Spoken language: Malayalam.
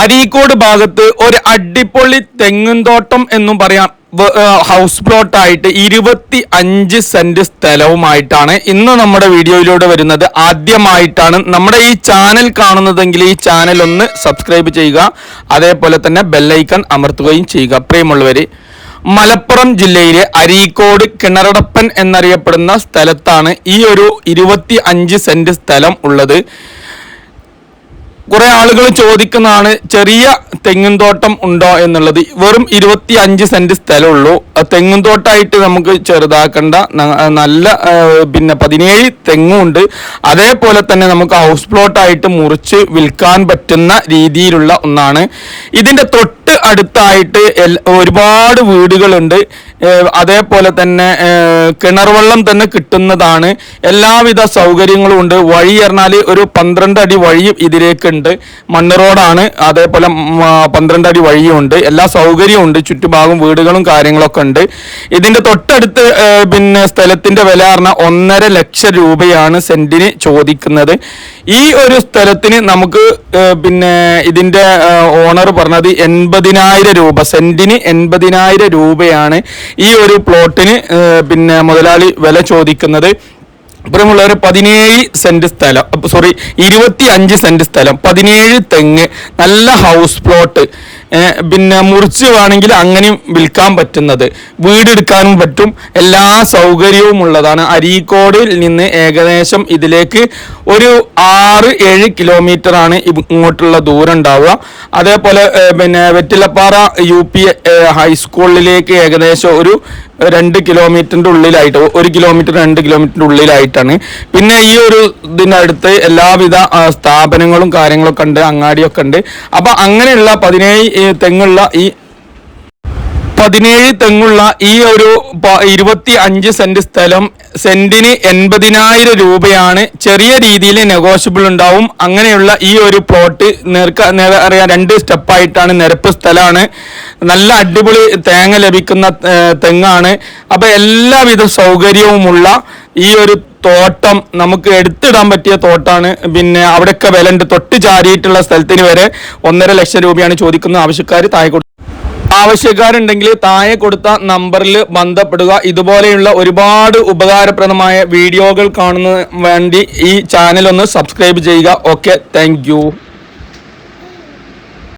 അരീക്കോട് ഭാഗത്ത് ഒരു അടിപൊളി തെങ്ങുംതോട്ടം എന്നും പറയാം. ഹൗസ് പ്ലോട്ട് ആയിട്ട് ഇരുപത്തി അഞ്ച് സെന്റ് സ്ഥലവുമായിട്ടാണ് ഇന്ന് നമ്മുടെ വീഡിയോയിലൂടെ വരുന്നത്. ആദ്യമായിട്ടാണ് നമ്മുടെ ഈ ചാനൽ കാണുന്നതെങ്കിൽ ഈ ചാനൽ ഒന്ന് സബ്സ്ക്രൈബ് ചെയ്യുക. അതേപോലെ തന്നെ ബെല്ലൈക്കൺ അമർത്തുകയും ചെയ്യുക. പ്രിയമുള്ളവര് മലപ്പുറം ജില്ലയിലെ അരീക്കോട് കിണറടപ്പൻ എന്നറിയപ്പെടുന്ന സ്ഥലത്താണ് ഈ ഒരു ഇരുപത്തി അഞ്ച് സെന്റ് സ്ഥലം ഉള്ളത്. കുറെ ആളുകൾ ചോദിക്കുന്നതാണ് ചെറിയ തെങ്ങുംതോട്ടം ഉണ്ടോ എന്നുള്ളത്. വെറും ഇരുപത്തി അഞ്ച് സെന്റ് സ്ഥലമുള്ളൂ ആ തെങ്ങുംതോട്ടമായിട്ട് നമുക്ക് ചെറുതാക്കേണ്ട. നല്ല പിന്നെ പതിനേഴ് തെങ്ങും ഉണ്ട്. അതേപോലെ തന്നെ നമുക്ക് ഹൗസ് പ്ലോട്ടായിട്ട് മുറിച്ച് വിൽക്കാൻ പറ്റുന്ന രീതിയിലുള്ള ഒന്നാണ്. ഇതിന്റെ തൊട്ട് അടുത്തായിട്ട് ഒരുപാട് വീടുകളുണ്ട്. അതേപോലെ തന്നെ കിണർ വെള്ളം തന്നെ കിട്ടുന്നതാണ്. എല്ലാവിധ സൗകര്യങ്ങളും ഉണ്ട്. വഴി പറഞ്ഞാൽ ഒരു പന്ത്രണ്ട് അടി വഴിയും ഇതിലേക്കുണ്ട്. മണ്ണ് റോഡാണ്. അതേപോലെ പന്ത്രണ്ട് അടി വഴിയുമുണ്ട് എല്ലാ സൗകര്യവും ഉണ്ട്. ചുറ്റുഭാഗം വീടുകളും കാര്യങ്ങളൊക്കെ ഉണ്ട്. ഇതിന്റെ തൊട്ടടുത്ത് പിന്നെ സ്ഥലത്തിന്റെ വില പറഞ്ഞാൽ ഒന്നര ലക്ഷം രൂപയാണ് സെന്റിന് ചോദിക്കുന്നത്. ഈ ഒരു സ്ഥലത്തിന് നമുക്ക് പിന്നെ ഇതിന്റെ ഓണർ പറഞ്ഞത് എൺപതിനായിരം രൂപ. സെന്റിന് എൺപതിനായിരം രൂപയാണ് ഈ ഒരു പ്ലോട്ടിന് പിന്നെ മുതലാളി വില ചോദിക്കുന്നത് ഇപ്പുറമുള്ള ഒരു പതിനേഴ് സെന്റ് സ്ഥലം സോറി ഇരുപത്തി അഞ്ച് സെന്റ് സ്ഥലം പതിനേഴ് തെങ്ങ് നല്ല ഹൗസ് പ്ലോട്ട് പിന്നെ മുറിച്ച് വേണമെങ്കിൽ അങ്ങനെയും വിൽക്കാൻ പറ്റുന്നത്. വീടെടുക്കാനും പറ്റും. എല്ലാ സൗകര്യവും ഉള്ളതാണ്. അരീക്കോടിൽ നിന്ന് ഏകദേശം ഇതിലേക്ക് ഒരു ആറ് ഏഴ് കിലോമീറ്റർ ആണ് ഇങ്ങോട്ടുള്ള ദൂരം ഉണ്ടാവുക. അതേപോലെ പിന്നെ വെറ്റിലപ്പാറ യു പി ഹൈസ്കൂളിലേക്ക് ഏകദേശം ഒരു രണ്ട് കിലോമീറ്ററിന്റെ ഉള്ളിലായിട്ട് ഒരു കിലോമീറ്റർ രണ്ട് കിലോമീറ്ററിന്റെ ഉള്ളിലായിട്ടാണ്. പിന്നെ ഈ ഒരു ഇതിനടുത്ത് എല്ലാവിധ സ്ഥാപനങ്ങളും കാര്യങ്ങളൊക്കെ ഉണ്ട് അങ്ങാടിയൊക്കെ ഉണ്ട്. അപ്പൊ അങ്ങനെയുള്ള പതിനേഴ് തെങ്ങുള്ള ഈ പതിനേഴ് തെങ്ങുള്ള ഈ ഒരു ഇരുപത്തി അഞ്ച് സെന്റ് സ്ഥലം സെന്റിന് എൺപതിനായിരം രൂപയാണ്. ചെറിയ രീതിയിൽ നെഗോഷ്യബിൾ ഉണ്ടാവും. അങ്ങനെയുള്ള ഈ ഒരു പ്ലോട്ട് നേർക്ക അറിയാം രണ്ട് സ്റ്റെപ്പായിട്ടാണ് നിരപ്പ് സ്ഥലമാണ്. നല്ല അടിപൊളി തേങ്ങ ലഭിക്കുന്ന തെങ്ങാണ്. അപ്പൊ എല്ലാവിധ സൗകര്യവുമുള്ള ഈ ഒരു തോട്ടം നമുക്ക് എടുത്തിടാൻ പറ്റിയ തോട്ടാണ്. പിന്നെ അവിടെയൊക്കെ വിലണ്ട് തൊട്ട് ചാരിയിട്ടുള്ള സ്ഥലത്തിന് വരെ ഒന്നര ലക്ഷം രൂപയാണ് ചോദിക്കുന്ന ആവശ്യക്കാർ താഴെ കൊടുത്തു ആവശ്യക്കാരുണ്ടെങ്കിൽ താഴെ കൊടുത്ത നമ്പറിൽ ബന്ധപ്പെടുക. ഇതുപോലെയുള്ള ഒരുപാട് ഉപകാരപ്രദമായ വീഡിയോകൾ കാണുന്ന വേണ്ടി ഈ ചാനൽ ഒന്ന് സബ്സ്ക്രൈബ് ചെയ്യുക. Okay thank